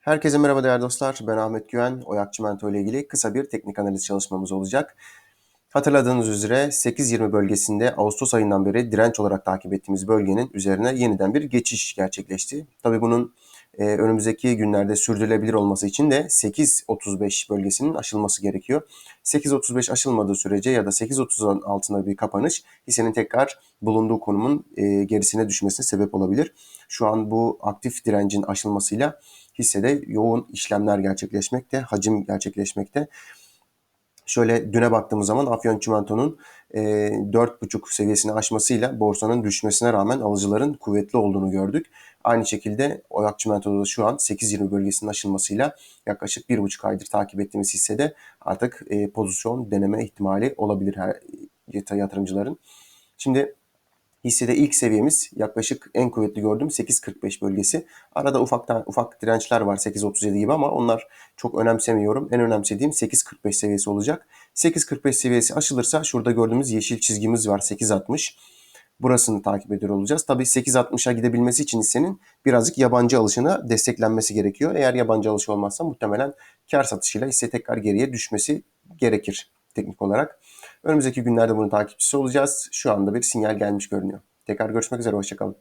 Herkese merhaba değerli dostlar. Ben Ahmet Güven. Oyak Çimento ile ilgili kısa bir teknik analiz çalışmamız olacak. Hatırladığınız üzere 8.20 bölgesinde Ağustos ayından beri direnç olarak takip ettiğimiz bölgenin üzerine yeniden bir geçiş gerçekleşti. Tabi bunun e, önümüzdeki günlerde sürdürülebilir olması için de 8.35 bölgesinin aşılması gerekiyor. 8.35 aşılmadığı sürece ya da 8.30'un altında bir kapanış hissenin tekrar bulunduğu konumun e, gerisine düşmesine sebep olabilir. Şu an bu aktif direncin aşılmasıyla hissede yoğun işlemler gerçekleşmekte, hacim gerçekleşmekte. Şöyle düne baktığımız zaman Afyon Çimento'nun e, 4.5 seviyesini aşmasıyla borsanın düşmesine rağmen alıcıların kuvvetli olduğunu gördük. Aynı şekilde Oyak Çimento'da da şu an 8.20 bölgesinin aşılmasıyla yaklaşık 1.5 aydır takip ettiğimiz hissede artık e, pozisyon deneme ihtimali olabilir her yatırımcıların. Şimdi Hissede ilk seviyemiz yaklaşık en kuvvetli gördüğüm 8.45 bölgesi. Arada ufaktan ufak dirençler var 8.37 gibi ama onlar çok önemsemiyorum. En önemsediğim 8.45 seviyesi olacak. 8.45 seviyesi aşılırsa şurada gördüğümüz yeşil çizgimiz var 8.60. Burasını takip ediyor olacağız. Tabii 8.60'a gidebilmesi için hissenin birazcık yabancı alışına desteklenmesi gerekiyor. Eğer yabancı alışı olmazsa muhtemelen kar satışıyla hisse tekrar geriye düşmesi gerekir teknik olarak. Önümüzdeki günlerde bunun takipçisi olacağız. Şu anda bir sinyal gelmiş görünüyor. Tekrar görüşmek üzere, hoşçakalın.